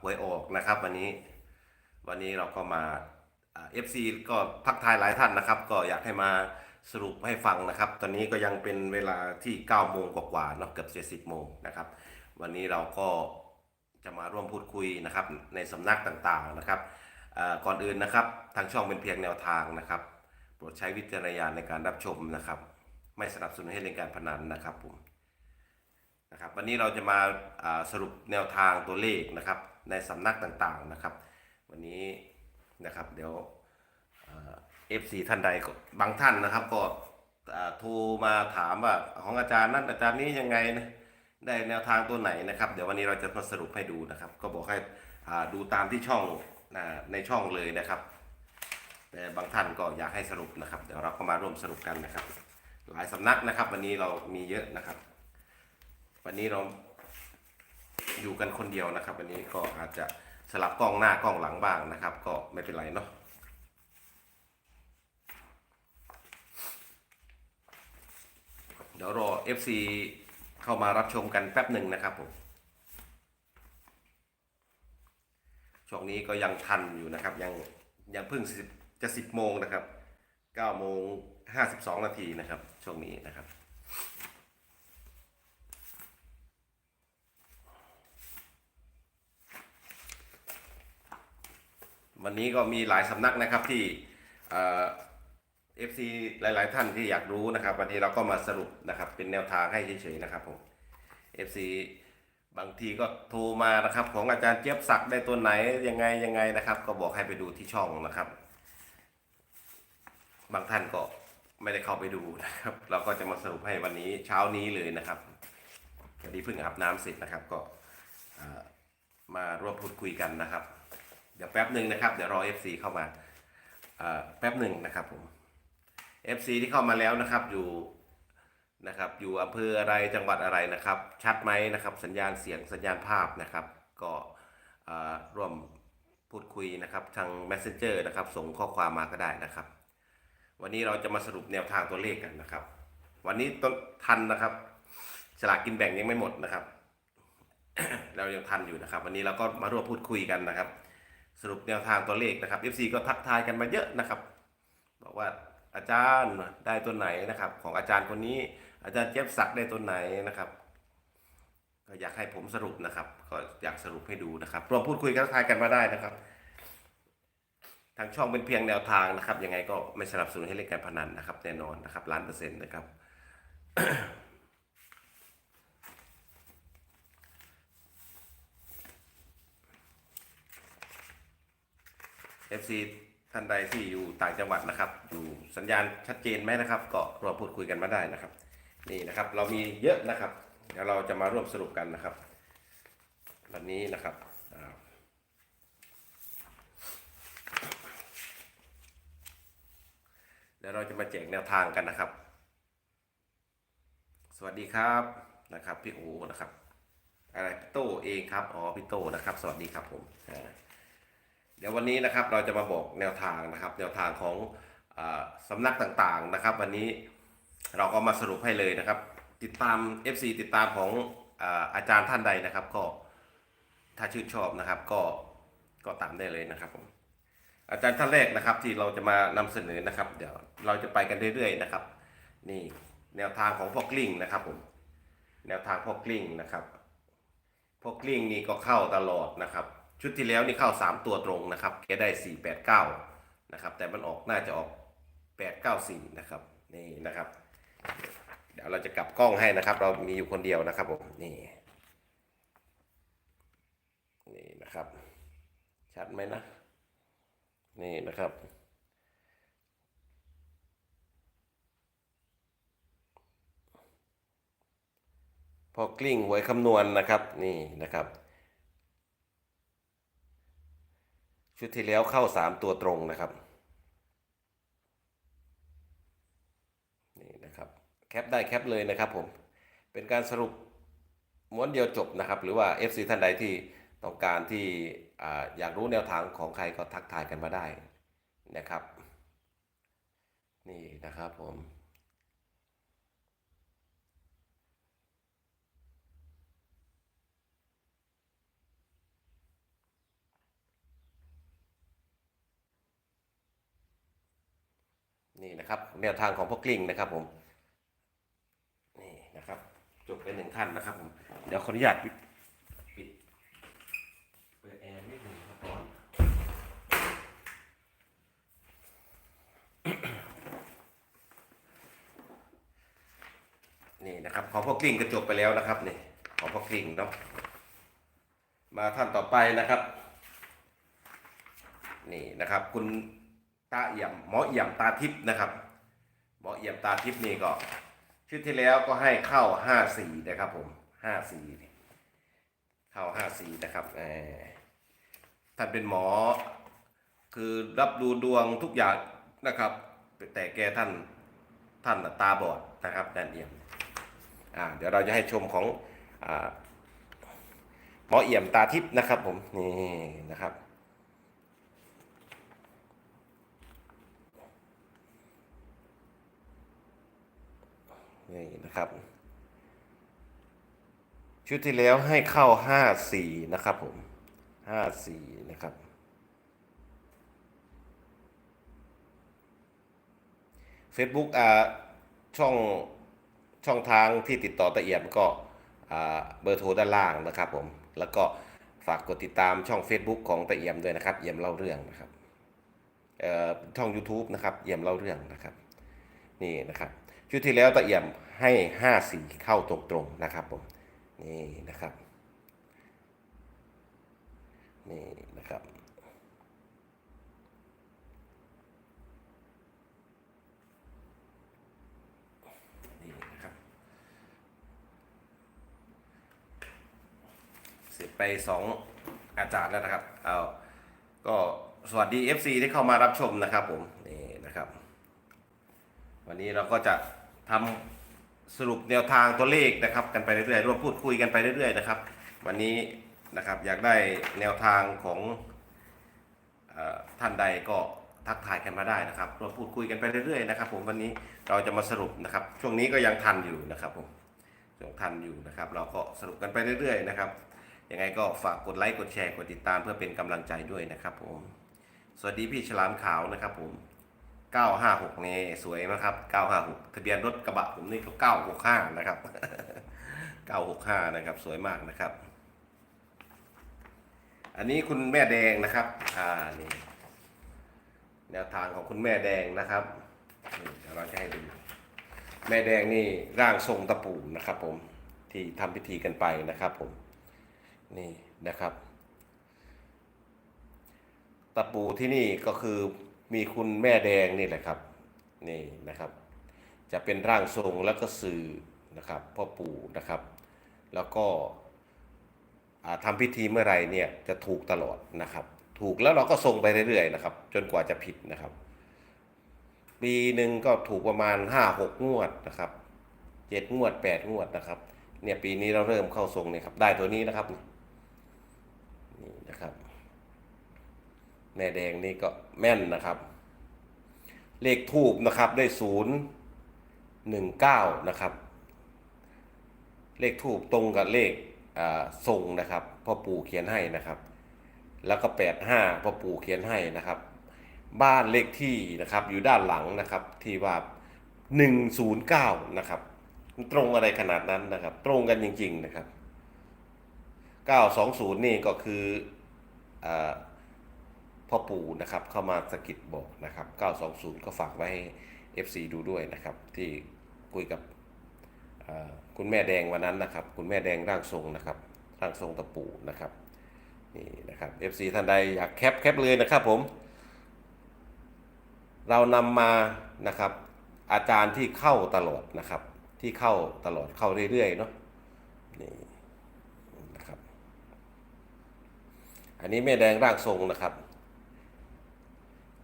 หวยออกนะครับวันนี้ วันนี้เราก็มาเอฟซีก็ทักทายหลายท่านนะครับ ก็อยากให้มาสรุปให้ฟังนะครับ ตอนนี้ก็ยังเป็นเวลาที่9โมงกว่าๆเนาะเกือบ70โมงนะครับ วันนี้เราก็จะมาร่วมพูดคุยนะครับ ในสำนักต่างๆนะครับก่อนอื่นนะครับ ทางช่องเป็นเพียงแนวทางนะครับ โปรดใช้วิจารณญาณในการรับชมนะครับ ไม่สนับสนุนให้เล่นการพนันนะครับผม นะครับวันนี้เราจะมาสรุปแนวทางตัวเลขนะครับในสำนักต่างๆนะครับ วันนี้นะครับเดี๋ยวเอฟซีท่านใดก็บางท่านนะครับก็โทรมาถามว่าของอาจารย์นั้นอาจารย์นี้ยังไงนะได้แนวทางตัวไหนนะครับ เดี๋ยววันนี้เราจะมาสรุปให้ดูนะครับ ก็บอกให้ดูตามที่ช่องในช่องเลยนะครับ แต่บางท่านก็อยากให้สรุปนะครับ เดี๋ยวเราก็มาร่วมสรุปกันนะครับ หลายสำนักนะครับ วันนี้เรามีเยอะนะครับ วันนี้เราอยู่กันคนเดียวนะครับ วันนี้ก็อาจจะสลับกล้องหน้ากล้องหลังบ้างนะครับ ก็ไม่เป็นไรเนาะเดี๋ยวรอ FC เข้ามารับชมกันแป๊บหนึ่งนะครับผมช่วงนี้ก็ยังทันอยู่นะครับ ยังยังเพิ่ง10จะ10โมงนะครับ9โมง52นาทีนะครับ ช่วงนี้นะครับ วันนี้ก็มีหลายสำนักนะครับที่เอฟซีหลาย ๆ ท่านที่อยากรู้นะครับ วันนี้เราก็มาสรุปนะครับ เป็นแนวทางให้เฉย ๆ นะครับผมเอฟซีบางทีก็โทรมานะครับของอาจารย์เจี๊ยบศักดิ์ได้ตัวไหนยังไงยังไงนะครับ ก็บอกให้ไปดูที่ช่องนะครับ บางท่านก็ไม่ได้เข้าไปดูนะครับ เราก็จะมาสรุปให้วันนี้เช้านี้เลยนะครับพอดีเพิ่งอาบน้ำเสร็จนะครับ ก็มาร่วมพูดคุยกันนะครับ เดี๋ยวแป๊บหนึ่งนะครับ เดี๋ยวรอ FC เข้ามาแป๊บหนึ่งนะครับผม FC ที่เข้ามาแล้วนะครับอยู่นะครับ อยู่อำเภออะไรจังหวัดอะไรนะครับ ชัดไหมนะครับ สัญญาณเสียงสัญญาณภาพนะครับ ก็ร่วมพูดคุยนะครับ ทาง Messenger นะครับ ส่งข้อความมาก็ได้นะครับ วันนี้เราจะมาสรุปแนวทางตัวเลขกันนะครับ วันนี้ต้นทันนะครับฉลากกินแบ่งยังไม่หมดนะครับ เรายังทันอยู่นะครับ วันนี้เราก็มาร่วมพูดคุยกันนะครับ สรุปแนวทางตัวเลขนะครับ FC ก็ทักทายกันมาเยอะนะครับ บอกว่าอาจารย์ได้ตัวไหนนะครับ ของอาจารย์คนนี้อาจารย์เจี๊ยบศักได้ตัวไหนนะครับ ก็อยากให้ผมสรุปนะครับ ก็อยากสรุปให้ดูนะครับรวมพูดคุยกันทักทายกันมาได้นะครับ ทางช่องเป็นเพียงแนวทางนะครับยังไงก็ไม่สนับสนุนให้เล่นการพนันนะครับแน่นอนนะครับล้านเปอร์เซ็นต์นะครับ FC ท่านใดที่อยู่ต่างจังหวัดนะครับ อยู่สัญญาณชัดเจนไหมนะครับ ก็ร่วมพูดคุยกันมาได้นะครับ นี่นะครับ เรามีเยอะนะครับ เดี๋ยวเราจะมาร่วมสรุปกันนะครับ วันนี้นะครับเดี๋ยวเราจะมาแจกแนวทางกันนะครับ สวัสดีครับนะครับ พี่โอนะครับ อะไรพี่โตเองครับ อ๋อพี่โตนะครับ สวัสดีครับผมอ่า เดี๋ยววันนี้นะครับเราจะมาบอกแนวทางนะครับ แนวทางของอสำนักต่างๆนะครับ วันนี้เราก็มาสรุปให้เลยนะครับ ติดตาม FC ติดตามของอาอาจารย์ท่านใดนะครับ ก็ถ้าชื่นชอบนะครับ ก็ก็ตามได้เลยนะครับผมอาจารย์ท่านแรกนะครับ ที่เราจะมานำเสนอนะครับ เดี๋ยวเราจะไปกันเรื่อยๆนะครับ นี่แนวทางของพ่อกลิ้งนะครับผมแนวทางพ่อกลิ้งนะครับพวกกลิ้งนี่ก็เข้าตลอดนะครับ ชุดที่แล้วนี่เข้า 3 ตัวตรงนะครับแกได้ 4 8 9 นะครับ แต่มันออกน่าจะออก 8 9 4 นะครับ นี่นะครับ เดี๋ยวเราจะกลับกล้องให้นะครับ เรามีอยู่คนเดียวนะครับผมนี่นี่นะครับ ชัดไหมนะ นี่นะครับพอกลิ้งหวยคำนวณนะครับนี่นะครับ ชุดที่แล้วเข้าสามตัวตรงนะครับ นี่นะครับ แคปได้แคปเลยนะครับผม เป็นการสรุปม้วนเดียวจบนะครับ หรือว่า FC ท่านใดที่ต้องการที่อาอยากรู้แนวทางของใครก็ทักทายกันมาได้นะครับ นี่นะครับผม น นี่นะครับแนวทางของพ่อกลิ้งนะครับผมนี่นะครับจบไปหนึ่งท่านนะครับผมเดี๋ยวขออนุญาตปิดปิดเปิดแอร์นิดหนึ่งครับร้อนนี่นะครับของพ่อกลิ้งก็จบไปแล้วนะครับนี่ของพ่อกลิ้งเนาะมาท่านต่อไปนะครับ นี่นะครับคุณ ตาเอี่ยมหมอเอี่ยมตาทิพย์นะครับ หมอเอี่ยมตาทิพย์นี่ก็ชุดที่แล้วก็ให้เข้าห้าสี่นะครับ ผมห้าสี่เข้าห้าสี่นะครับท่านเป็นหมอ คือรับดูดวงทุกอย่างนะครับ แต่แกท่านท่านตาบอดนะครับด้านเอี่ยมอ่าเดี๋ยวเราจะให้ชมของอหมอเอี่ยมตาทิพย์นะครับ ผมนี่นะครับ นี่นะครับ ชุดที่แล้วให้เข้าห้าสี่นะครับผมห้าสี่นะครับ Facebook อ่าช่องช่องทางที่ติดต่อตะเอียมก็อ่าเบอร์โทรด้านล่างนะครับผม แล้วก็ฝากกดติดตามช่อง Facebook ของตะเอียมด้วยนะครับ เอี่ยมเล่าเรื่องนะครับเอ่อช่อง YouTube นะครับ เอี่ยมเล่าเรื่องนะครับ นี่นะครับ ชุดที่แล้วตะเอี่ยมให้ห้าสีเข้าตรงๆนะครับผมนี่นะครับนี่นะครับนี่นะครับ เสร็จไปสองอาจารย์แล้วนะครับเอาก็สวัสดี FC ที่เข้ามารับชมนะครับผมนี่นะครับ วันนี้เราก็จะ ทำสรุปแนวทางตัวเลขนะครับ กันไปเรื่อยๆร่วมพูดคุยกันไปเรื่อยๆนะครับ วันนี้นะครับอยากได้แนวทางของอท่านใดก็ทักทายกันมาได้นะครับร่วมพูดคุยกันไปเรื่อยๆนะครับ ผมวันนี้เราจะมาสรุปนะครับ ช่วงนี้ก็ยังทันอยู่นะครับผมยังทันอยู่นะครับ เราก็สรุปกันไปเรื่อยๆนะครับยังไงก็ฝากกดไลค์กดแชร์กดติดตามเพื่อเป็นกำลังใจด้วยนะครับผม สวัสดีพี่ฉลามขาวนะครับผม 956นี่สวยนะครับ 956 ทะเบียนรถกระบะผมนี่ก็965 นะครับ 965 นะครับ สวยมากนะครับ อันนี้คุณแม่แดงนะครับ อ่า นี่ แนวทางของคุณแม่แดงนะครับ เดี๋ยวเราจะให้ดู แม่แดงนี่ร่างทรงตะปูนะครับผม ที่ทำพิธีกันไปนะครับผม นี่นะครับ ตะปูที่นี่ก็คือ มีคุณแม่แดงนี่แหละครับนี่นะครับ จะเป็นร่างทรงแล้วก็สื่อนะครับพ่อปู่นะครับ แล้วก็อ่าทำพิธีเมื่อไรเนี่ยจะถูกตลอดนะครับ ถูกแล้วเราก็ทรงไปเรื่อยๆนะครับ จนกว่าจะผิดนะครับ ปีหนึ่งก็ถูกประมาณห้าหกงวดนะครับเจ็ดงวดแปดงวดนะครับ เนี่ยปีนี้เราเริ่มเข้าทรงเนี่ยครับได้ตัวนี้นะครับนี่นะครับ แม่แดงนี่ก็แม่นนะครับ เลขทูบนะครับได้ศูนย์หนึ่งเก้านะครับ เลขทูบตรงกับเลขอ่าทรงนะครับพ่อปู่เขียนให้นะครับ แล้วก็แปดห้าพ่อปู่เขียนให้นะครับ บ้านเลขที่นะครับอยู่ด้านหลังนะครับที่ว่าหนึ่งศูนย์เก้านะครับตรงอะไรขนาดนั้นนะครับ ตรงกันจริง ๆนะครับเก้าสองศูนย์นี่ก็คืออ พ่อปู่นะครับเข้ามาสะกิดบอกนะครับ 920 ก็ฝากไว้ให้ FC ดูด้วยนะครับ ที่คุยกับคุณแม่แดงวันนั้นนะครับ คุณแม่แดงร่างทรงนะครับร่างทรงตะปู่นะครับนี่นะครับ FC ท่านใดอยากแคปแคปเลยนะครับผม เรานำมานะครับ อาจารย์ที่เข้าตลอดนะครับ ที่เข้าตลอดเข้าเรื่อยๆเนาะนี่นะครับ อันนี้แม่แดงร่างทรงนะครับ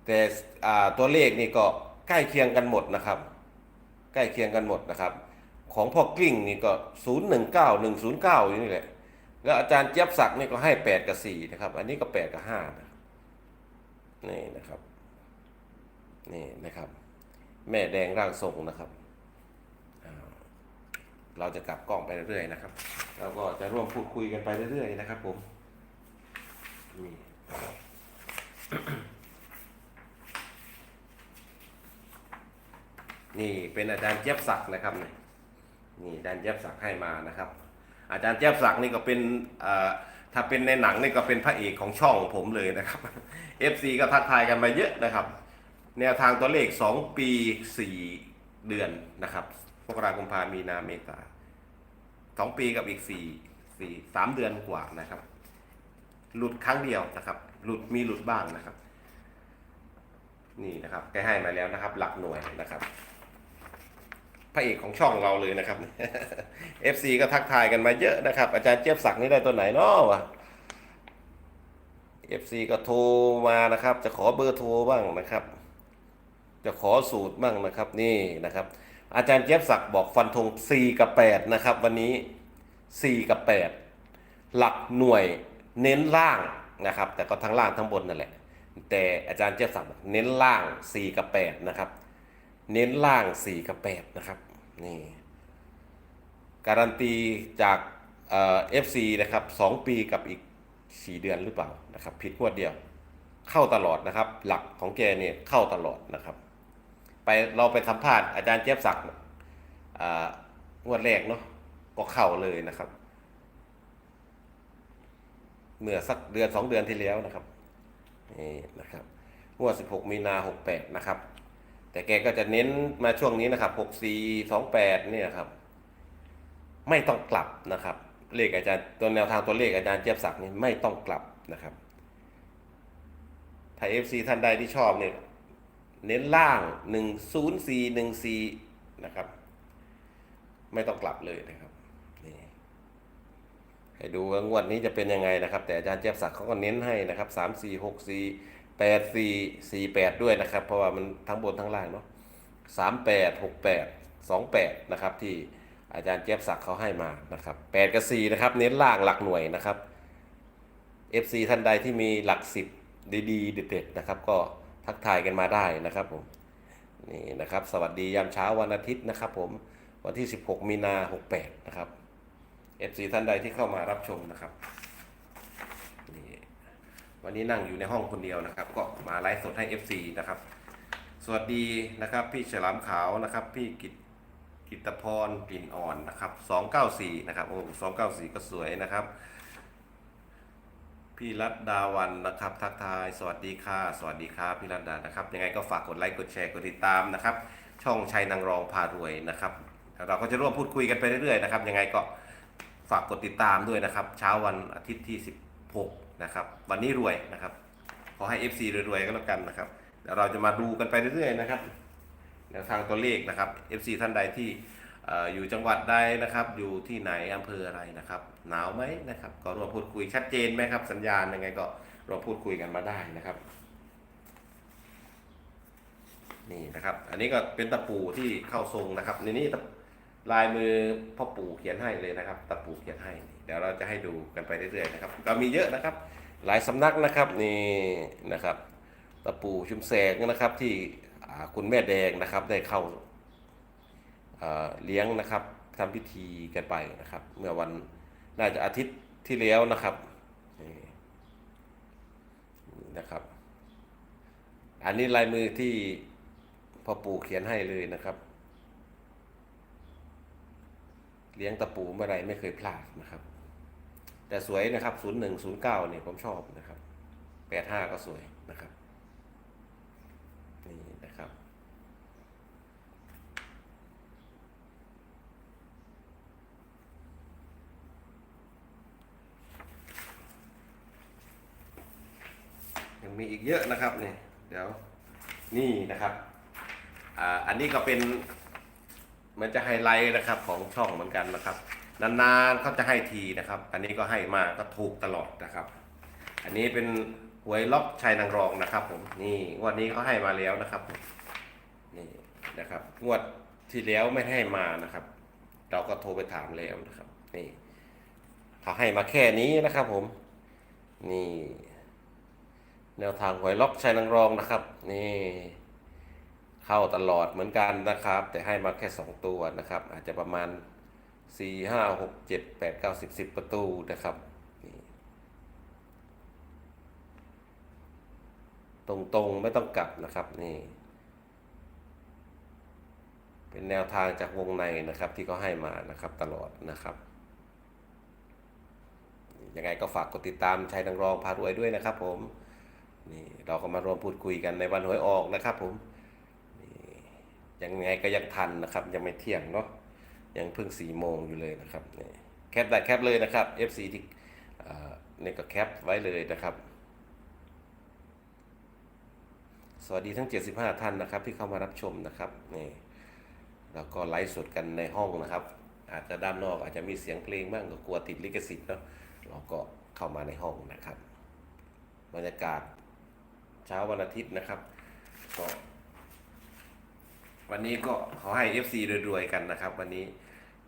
แต่ตัวเลขนี่ก็ใกล้เคียงกันหมดนะครับ ใกล้เคียงกันหมดนะครับ ของพ่อกลิ้งนี่ก็0 1 9 1 0 9อยู่นี่แหละแล้วอาจารย์เจี๊ยบศักดิ์นี่ก็ให้8กับ4นะครับ อันนี้ก็8กับ5นะนี่นะครับนี่นะครับ แม่แดงร่างทรงนะครับ เราจะกลับกล้องไปเรื่อยๆนะครับเราก็จะร่วมพูดคุยกันไปเรื่อยๆนะครับผมนี่ นี่เป็นอาจารย์เจี๊ยบศักดิ์นะครับนี่นี่อาจารย์เจี๊ยบศักดิ์ให้มานะครับ อาจารย์เจี๊ยบศักดิ์นี่ก็เป็นถ้าเป็นในหนังนี่ก็เป็นพระเอกของช่องผมเลยนะครับ FC ก็ทักทายกันมาเยอะนะครับ แนวทางตัวเลข 2 ปี 4 เดือนนะครับมกราคมพามีนาเมษาสองปีกับอีก4 4 3เดือนกว่านะครับ หลุดครั้งเดียวนะครับ หลุดมีหลุดบ้างนะครับ นี่นะครับแกให้มาแล้วนะครับ หลักหน่วยนะครับ พระเอกของช่องเราเลยนะครับ FC ก็ทักทายกันมาเยอะนะครับ อาจารย์เจี๊ยบศักดิ์นี่ได้ตัวไหนเนาะวะ FC ก็โทรมานะครับ จะขอเบอร์โทรบ้างนะครับ จะขอสูตรบ้างนะครับนี่นะครับ อาจารย์เจี๊ยบศักดิ์บอกฟันธง4กับ8นะครับ วันนี้ 4 กับ 8 หลักหน่วยเน้นล่างนะครับ แต่ก็ทั้งล่างทั้งบนนั่นแหละแต่อาจารย์เจี๊ยบศักดิ์บอกเน้นล่าง 4 กับ 8 นะครับ เน้นล่าง 4 กับ 8 นะครับ นี่ การันตีจากเอฟซีนะครับ 2 ปีกับอีก 4 เดือนหรือเปล่านะครับผิดงวดเดียว เข้าตลอดนะครับ หลักของแกเนี่ยเข้าตลอดนะครับ ไปเราไปสัมภาษณ์อาจารย์เจี๊ยบศักดิ์งวดแรกเนาะก็เข้าเลยนะครับ เมื่อสักเดือนสองเดือนที่แล้วนะครับนี่นะครับงวด16 มีนา68นะครับ แต่แกก็จะเน้นมาช่วงนี้นะครับ64 28เนี่ยครับ ไม่ต้องกลับนะครับ เลขอาจารย์ตัวแนวทางตัวเลขอาจารย์เจี๊ยบศักดิ์นี่ไม่ต้องกลับนะครับถ้า FC ท่านใดที่ชอบเนี่ยเน้นล่าง10414นะครับ ไม่ต้องกลับเลยนะครับนี่ให้ดูว่างวดนี้จะเป็นยังไงนะครับ แต่อาจารย์เจี๊ยบศักดิ์เขาก็เน้นให้นะครับ3-4-6-4 4 8ด้วยนะครับ เพราะว่ามันทั้งบนทั้งล่างเนาะ3 8 6 8 2 8นะครับที่อาจารย์เจี๊ยบศักดิ์เขาให้มานะครับ8กับ4นะครับ เน้นล่างหลักหน่วยนะครับ FC ท่านใดที่มีหลักสิบดีๆเด็ดๆนะครับ ก็ทักทายกันมาได้นะครับผมนี่นะครับ สวัสดียามเช้าวันอาทิตย์นะครับ ผมวันที่ 16 มีนา68นะครับ FC ท่านใดที่เข้ามารับชมนะครับ วันนี้นั่งอยู่ในห้องคนเดียวนะครับ ก็มาไลฟ์สดให้ FC นะครับ สวัสดีนะครับ พี่ฉลามขาวนะครับ พี่กิตกิตพรกลิ่นอ่อนนะครับ 294 นะครับ โอ้294 ก็สวยนะครับ พี่รัตดาวันนะครับ ทักทาย สวัสดีค่ะ สวัสดีครับพี่รัตดานะครับ ยังไงก็ฝากกดไลค์ กดแชร์ กดติดตามนะครับ ช่องชัยนางรองพารวยนะครับ เราก็จะร่วมพูดคุยกันไปเรื่อยๆนะครับ ยังไงก็ฝากกดติดตามด้วยนะครับ เช้าวันอาทิตย์ที่ 16 นะครับ วันนี้รวยนะครับ ขอให้ FC รวยๆก็แล้วกันนะครับเดี๋ยวเราจะมาดูกันไปเรื่อยๆนะครับแนวทางตัวเลขนะครับ FC ท่านใดที่อ่อยู่จังหวัดใดนะครับ อยู่ที่ไหนอำเภออะไรนะครับ หนาวไหมนะครับ ก็รวมพูดคุยชัดเจนไหมครับ สัญญาณยังไงก็รวมพูดคุยกันมาได้นะครับ นี่นะครับ อันนี้ก็เป็นตะปูที่เข้าทรงนะครับในนี้ ลายมือพ่อปู่เขียนให้เลยนะครับตะปูเขียนให้ เดี๋ยวเราจะให้ดูกันไปเรื่อยๆนะครับ ก็มีเยอะนะครับ หลายสำนักนะครับนี่นะครับตะปูชุมแสงนะครับที่คุณแม่แดงนะครับได้เข้าเเลี้ยงนะครับทำพิธีกันไปนะครับ เมื่อวันน่าจะอาทิตย์ที่แล้วนะครับนะครับ อันนี้ลายมือที่พ่อปู่เขียนให้เลยนะครับ เลี้ยงตะปูเมื่อไรไม่เคยพลาดนะครับ แต่สวยนะครับ 01 09เนี่ยผมชอบนะครับ 85 ก็สวยนะครับ นี่นะครับ ยังมีอีกเยอะนะครับเนี่ยเดี๋ยวนี่นะครับอ่าอันนี้ก็เป็น เหมันจะไฮไลท์นะครับของช่องเหมือนกันนะครับ นานๆเขาจะให้ทีนะครับ อันนี้ก็ให้มาก็ถูกตลอดนะครับ อันนี้เป็นหวยล็อกชัยนางรองนะครับ ผมนี่งวดนี้เขาให้มาแล้วนะครับนี่นะครับงวดที่แล้วไม่ให้มานะครับ เราก็โทรไปถามแล้วนะครับ นี่เขาให้มาแค่นี้นะครับ ผม นี่ แนวทางหวยล็อกชัยนางรองนะครับ นี่ เข้าตลอดเหมือนกันนะครับ แต่ให้มาแค่ 2 ตัวนะครับ อาจจะประมาณ 4 5 6 7 8 9 10 10 ประตูนะครับนี่ตรงๆไม่ต้องกลับนะครับนี่ เป็นแนวทางจากวงในนะครับที่เขาให้มานะครับตลอดนะครับยังไงก็ฝากกดติดตามชัยนังรองพารวยด้วยนะครับผมนี่เราก็มารวมพูดคุยกันในวันหวยออกนะครับผม ยังไงก็ยังทันนะครับยังไม่เที่ยงเนาะยังเพิ่งสี่โมงอยู่เลยนะครับนี่แคปได้แคปเลยนะครับ FC ที่เนี่ก็แคปไว้เลยนะครับ สวัสดีทั้ง 75 ท่านนะครับ ที่เข้ามารับชมนะครับนี่แล้วก็ไลฟ์สดกันในห้องนะครับ อาจจะด้านนอกอาจจะมีเสียงเพลงบ้างก็กลัวติดลิขสิทธิ์เนาะเราก็เข้ามาในห้องนะครับ บรรยากาศเช้าวันอาทิตย์นะครับก็ วันนี้ก็ขอให้ FC รวยๆกันนะครับ วันนี้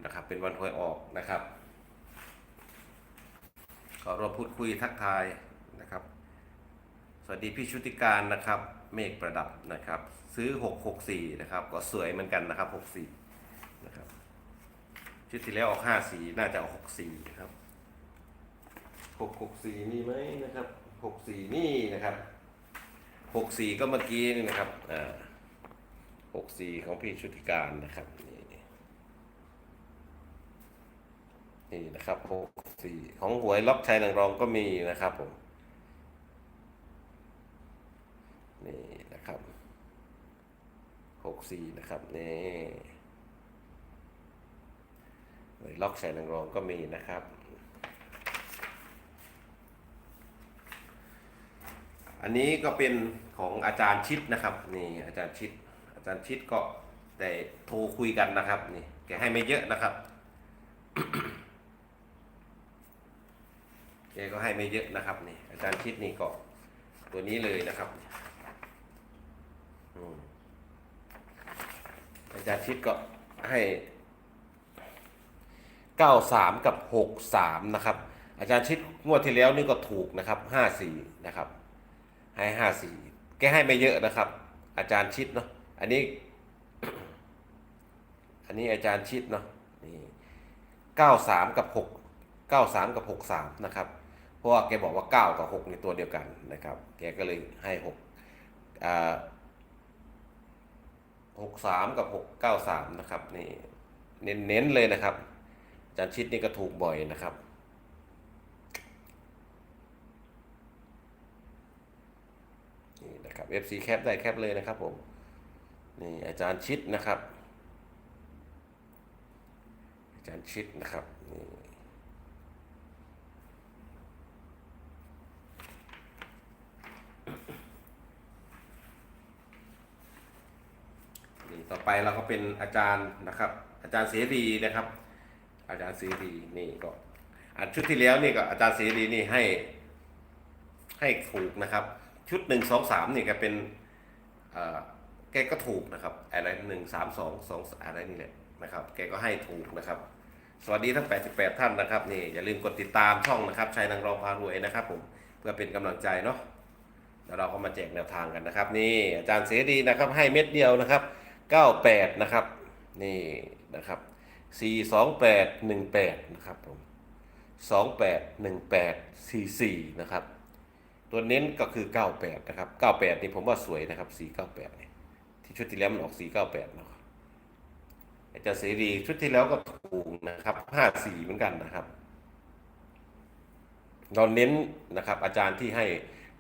นะครับเป็นวันหวยออกนะครับขอรวมพูดคุยทักทายนะครับ สวัสดีพี่ชุติการนะครับ เมฆประดับนะครับ ซื้อ 664 นะครับ ก็สวยเหมือนกันนะครับ 64 นะครับชุดที่แล้วออก 54 น่าจะออก 64 นะครับ 664 นี่ไหมนะครับ 64 นี่นะครับ 64 ก็เมื่อกี้นี่นะครับอ่า 64 ของพี่ชุติการนะครับ นี่นี่นะครับ 64 ของหวยล็อกชัยนางรองก็มีนะครับผม นี่นะครับหกสี่นะครับ นี่เลยล็อกใส่นางรองก็มีนะครับอันนี้ก็เป็นของอาจารย์ชิดนะครับนี่อาจารย์ชิด อาจารย์ชิดก็ได้โทรคุยกันนะครับนี่แกให้ไม่เยอะนะครับแกก็ให้ไม่เยอะนะครับนี่อาจารย์ชิดนี่ก็ตัวนี้เลยนะครับอืมอาจารย์ชิดก็ให้เก้าสามกับหกสามนะครับ อาจารย์ชิดงวดที่แล้วนี่ก็ถูกนะครับห้าสี่นะครับ ให้ห้าสี่แกให้ไม่เยอะนะครับ อาจารย์ชิดเนาะ อันนี้ อันนี้อาจารย์ชิดเนาะนี่เก้าสามกับหกเก้าสามกับหกสามนะครับ เพราะว่าแกบอกว่าเก้ากับหกในตัวเดียวกันนะครับ แกก็เลยให้หกอ่าหกสามกับหกเก้าสามนะครับนี่เน้นเน้นเลยนะครับอาจารย์ชิดนี่ก็ถูกบ่อยนะครับนี่นะครับ FC แคปได้แคปเลยนะครับผม นี่อาจารย์ชิดนะครับ อาจารย์ชิดนะครับนี่นี่ต่อไปเราก็เป็นอาจารย์นะครับ อาจารย์เสรีนะครับ อาจารย์เสรีนี่ก็อันชุดที่แล้วนี่ก็อาจารย์เสรีนี่ให้ให้ถูกนะครับ ชุดหนึ่งสองสามนี่ก็เป็นอ่อ แกก็ถูกนะครับ อะไรหนึ่งสามสองสองอะไรนี่แหละนะครับ แกก็ให้ถูกนะครับ สวัสดีทั้ง 88 ท่านนะครับนี่อย่าลืมกดติดตามช่องนะครับชัยนางรองพารวยนะครับ ผมเพื่อเป็นกำลังใจเนาะแล้วเราก็มาแจกแนวทางกันนะครับ นี่อาจารย์เสรีนะครับ ให้เม็ดเดียวนะครับ 98 นะครับนี่นะครับ 42818 นะครับผม2818 44 นะครับ ตัวเน้นก็คือ 98 นะครับ 98 นี่ผมว่าสวยนะครับ 498เนี่ย ที่ชุดที่แล้วมันออก498เนาะอาจารย์เสรีชุดที่แล้วก็ถูกนะครับ54เหมือนกันนะครับเราเน้นนะครับ อาจารย์ที่ให้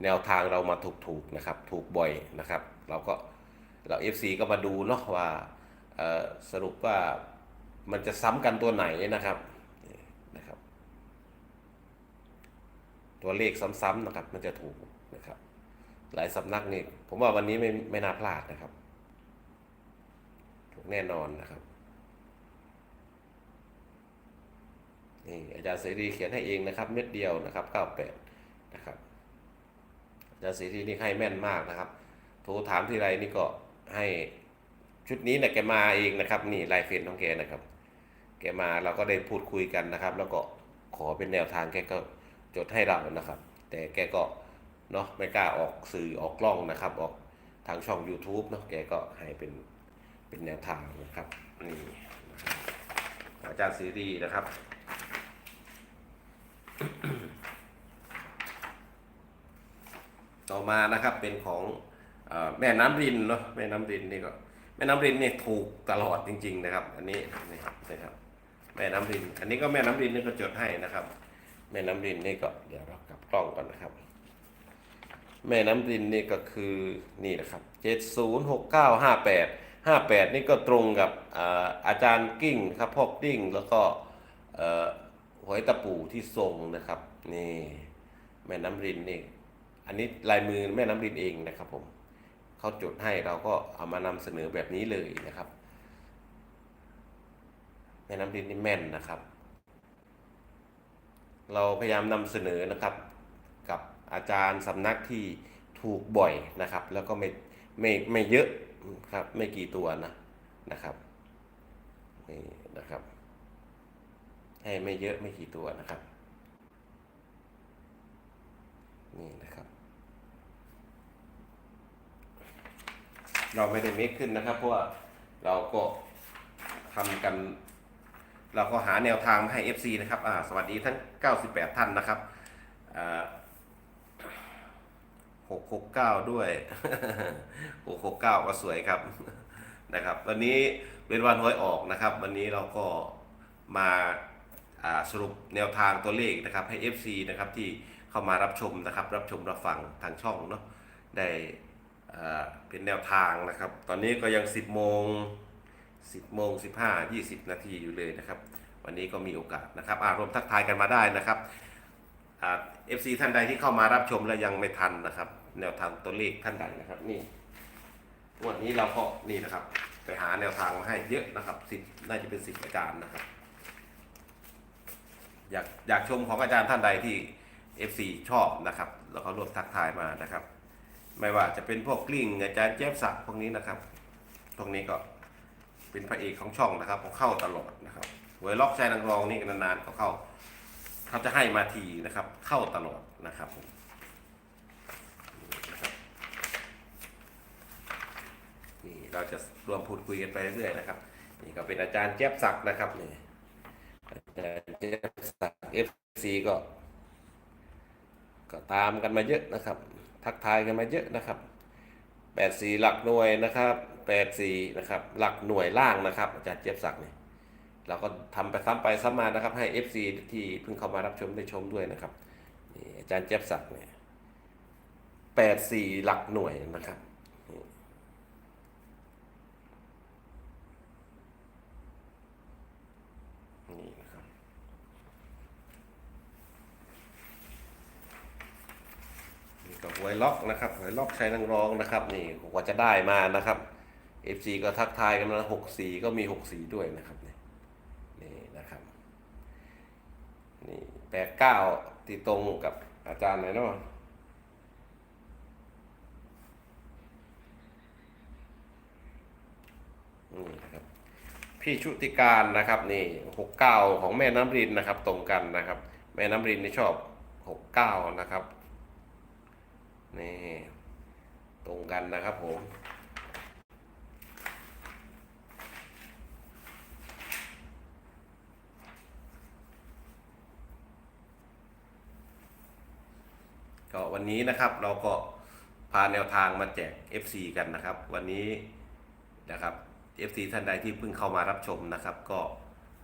แนวทางเรามาถูกๆนะครับ ถูกบ่อยนะครับ เราก็เรา FC ก็มาดูเนาะว่าสรุปว่ามันจะซ้ำกันตัวไหนนะครับนะครับ ตัวเลขซ้ำๆนะครับ มันจะถูกนะครับ หลายสำนักนี่ผมว่าวันนี้ไม่ไม่น่าพลาดนะครับ แน่นอนนะครับนี่อาจารย์เสรีเขียนให้เองนะครับ เม็ดเดียวนะครับ98นะครับอาจารย์เสรีนี่ให้แม่นมากนะครับโทรถามที่ไรนี่ก็ให้ชุดนี้นี่ยแกมาเองนะครับ นี่ลายเฟนของแกนะครับ แกมาเราก็ได้พูดคุยกันนะครับ แล้วก็ขอเป็นแนวทางแกก็จดให้เรานะครับ แต่แกก็เนาะไม่กล้าออกสื่อออกกล้องนะครับ ออกทางช่อง YouTube เนาะแกก็ให้เป็น เป็นแนวทางนะครับนี่อาจารย์ซีรีนะครับต่อมานะครับเป็นของออแม่น้ำรินเนาะแม่น้ำรินนี่ก็แม่น้ำรินเนี่ยถูกตลอดจริง ๆนะครับ อันนี้นี่ครับนะครับ แม่น้ำริน อันนี้ก็แม่น้ำรินนี่ก็จดให้นะครับ แม่น้ำรินนี่ก็เดี๋ยวเรากลับกล้องก่อนนะครับ แม่น้ำรินนี่ก็คือนี่นะครับเจ็ดศูนย์หกเก้าห้าแปด ห้าแปดนี่ก็ตรงกับอาจารย์กิ้งครับพอกดิ้งแล้วก็เอ่อหวยตะปูที่ทรงนะครับ นี่แม่น้ำรินนี่อันนี้ลายมือแม่น้ำรินเองนะครับผมเขาจดให้เราก็เอามานำเสนอแบบนี้เลยนะครับ แม่น้ำรินนี่แม่นนะครับ เราพยายามนำเสนอนะครับ กับอาจารย์สำนักที่ถูกบ่อยนะครับ แล้วก็ไม่ไม่ไม่เยอะ ครับ ไม่กี่ตัวนะนะครับนี่นะครับ ให้ไม่เยอะไม่กี่ตัวนะครับ นี่นะครับ เราไม่ได้เมคขึ้นนะครับ เพราะว่าเราก็ทำกัน เราก็หาแนวทางให้ FC นะครับ อ่า สวัสดีทั้ง 98 ท่านนะครับอ่า 669ด้วย669ก็สวยครับนะครับ วันนี้เป็นวันหวยออกนะครับ วันนี้เราก็มาสรุปแนวทางตัวเลขนะครับให้ FC นะครับที่เข้ามารับชมนะครับ รับชมรับฟังทางช่องเนาะได้เป็นแนวทางนะครับ ตอนนี้ก็ยัง 10โมง10โมง15 20 นาทีอยู่เลยนะครับ วันนี้ก็มีโอกาสนะครับอารวมทักทายกันมาได้นะครับ เอฟซีท่านใดที่เข้ามารับชมแล้วยังไม่ทันนะครับ แนวทางตัวเลขท่านใดนะครับ นี่วันนี้เราก็นี่นะครับ ไปหาแนวทางมาให้เยอะนะครับสิบน่าจะเป็นสิบอาจารย์นะครับ อยากอยากชมของอาจารย์ท่านใดที่ FC ชอบนะครับ แล้วก็รวมทักทายมานะครับ ไม่ว่าจะเป็นพวกกลิ้งอาจารย์เจี๊ยบศักพวกนี้นะครับพวกนี้ก็เป็นพระเอกของช่องนะครับเขาเข้าตลอดนะครับหวล็อกชายนางรองนี่นานๆเขาเข้า เขาจะให้มาทีนะครับ เข้าตลอดนะครับผมนี่เราจะรวมพูดคุยกันไปเรื่อยๆนะครับนี่ก็เป็นอาจารย์เจี๊ยบศักดิ์นะครับนี่อาจารย์เจี๊ยบศักดิ์เอฟซีก็ ก็ตามกันมาเยอะนะครับ ทักทายกันมาเยอะนะครับแปดสี่หลักหน่วยนะครับแปดสี่นะครับ หลักหน่วยล่างนะครับ อาจารย์เจี๊ยบศักดิ์เนี่ย เราก็ทำไปซ้ำไปซ้ำมานะครับ ให้ FC ที่เพิ่งเข้ามารับชมได้ชมด้วยนะครับนี่อาจารย์เจี๊ยบศักดิ์เนี่ยแปดสี่หลักหน่วยนะครับนี่นะครับ นี่ก็หวยล็อกนะครับหวยล็อกใช้นางรองนะครับ นี่กว่าจะได้มานะครับ FC ก็ทักทายกันมาหกสี่ก็มีหกสี่ด้วยนะครับนี่นี่นะครับนี่ แปดเก้าที่ตรงกับอาจารย์ไหนเนาะนี่นะครับ พี่ชุติการนะครับนี่หกเก้าของแม่น้ำรินนะครับ ตรงกันนะครับ แม่น้ำรินนี่ชอบหกเก้านะครับนี่ตรงกันนะครับผม ก็วันนี้นะครับเราก็พาแนวทางมาแจก FC กันนะครับ วันนี้นะครับ FC ท่านใดที่เพิ่งเข้ามารับชมนะครับ ก็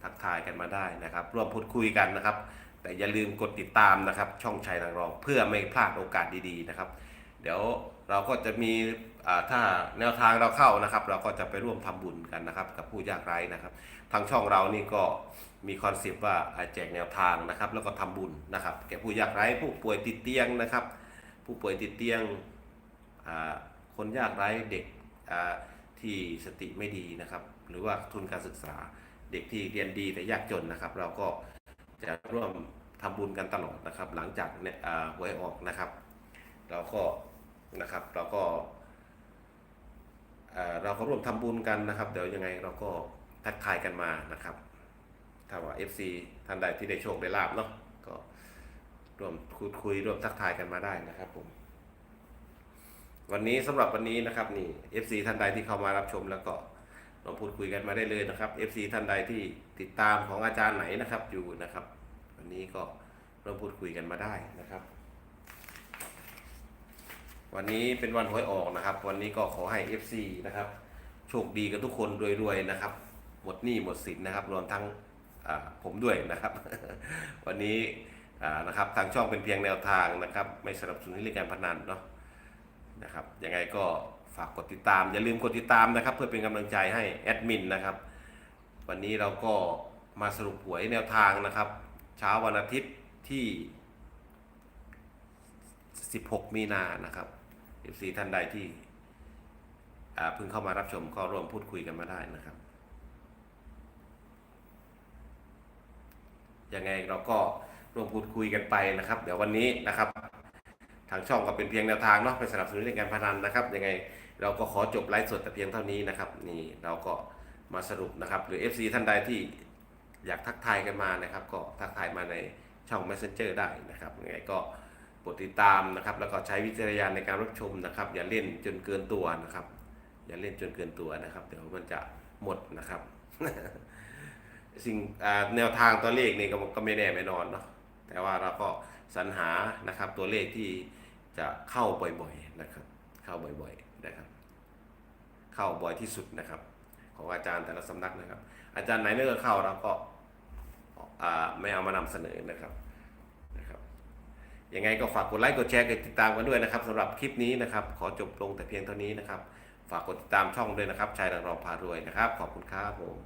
ทักทายกันมาได้นะครับ ร่วมพูดคุยกันนะครับ แต่อย่าลืมกดติดตามนะครับ ช่องชัยนางรองเพื่อไม่พลาดโอกาสดีๆนะครับ เดี๋ยวเราก็จะมีถ้าแนวทางเราเข้านะครับ เราก็จะไปร่วมทำบุญกันนะครับ กับผู้ยากไร้นะครับ ทางช่องเรานี่ก็ มีคอนเซปต์ว่าแจกแนวทางนะครับ แล้วก็ทำบุญนะครับ แก่ผู้ยากไร้ผู้ป่วยติดเตียงนะครับ ผู้ป่วยติดเตียงคนยากไร้เด็กที่สติไม่ดีนะครับ หรือว่าทุนการศึกษาเด็กที่เรียนดีแต่ยากจนนะครับ เราก็จะร่วมทำบุญกันตลอดนะครับ หลังจากเนี่ยอ่าหวยออกนะครับ เราก็นะครับเราก็เอ่อเราก็ร่วมทำบุญกันนะครับ เดี๋ยวยังไงเราก็ทักทายกันมานะครับ ถ้าว่า FC ท่านใดที่ได้โชคได้ลาบเนาะก็ร่วมคุยคุยร่วมทักทายกันมาได้นะครับผม วันนี้สำหรับวันนี้นะครับนี่ FC ท่านใดที่เข้ามารับชมแล้วก็ลองพูดคุยกันมาได้เลยนะครับ FC ท่านใดที่ติดตามของอาจารย์ไหนนะครับอยู่นะครับ วันนี้ก็ร่วมพูดคุยกันมาได้นะครับ วันนี้เป็นวันหวยออกนะครับ วันนี้ก็ขอให้ FC นะครับ โชคดีกันทุกคนรวยๆนะครับ หมดหนี้หมดสินนะครับ รวมทั้ง ผมด้วยนะครับ วันนี้นะครับทางช่องเป็นเพียงแนวทางนะครับ ไม่สนับสนุนให้เล่นการพนันเนาะนะครับยังไงก็ฝากกดติดตาม อย่าลืมกดติดตามนะครับ เพื่อเป็นกำลังใจให้แอดมินนะครับ วันนี้เราก็มาสรุปหวยแนวทางนะครับ เช้าวันอาทิตย์ที่ 16 มีนานะครับ FC ท่านใดที่เพิ่งเข้ามารับชมก็ร่วมพูดคุยกันมาได้นะครับ ยังไงเราก็ร่วมพูดคุยกันไปนะครับ เดี๋ยววันนี้นะครับ ทางช่องก็เป็นเพียงแนวทางเนาะไปสนับสนุนเรื่องการพนันนะครับยังไงเราก็ขอจบไลฟ์สดแต่เพียงเท่านี้นะครับ นี่เราก็มาสรุปนะครับ หรือ FC ท่านใดที่อยากทักทายกันมานะครับ ก็ทักทายมาในช่อง Messenger ได้นะครับยังไงก็โปรดติดตามนะครับ แล้วก็ใช้วิจารณญาณในการรับชมนะครับ อย่าเล่นจนเกินตัวนะครับ อย่าเล่นจนเกินตัวนะครับ เดี๋ยวมันจะหมดนะครับ สิ่งแนวทางตัวเลขนี่ก็ก็ไม่แน่ไม่นอนเนาะแต่ว่าเราก็สรรหานะครับตัวเลขที่จะเข้าบ่อยๆนะครับ เข้าบ่อยๆนะครับ เข้าบ่อยที่สุดนะครับ ของอาจารย์แต่ละสำนักนะครับ อาจารย์ไหนไม่เคยเข้าเราก็ไม่เอามานำเสนอนะครับนะครับยังไงก็ฝากกดไลค์กดแชร์กดติดตามกันด้วยนะครับสำหรับคลิปนี้นะครับ ขอจบลงแต่เพียงเท่านี้นะครับ ฝากกดติดตามช่องด้วยนะครับชายดังรองพารวยนะครับ ขอบคุณครับผม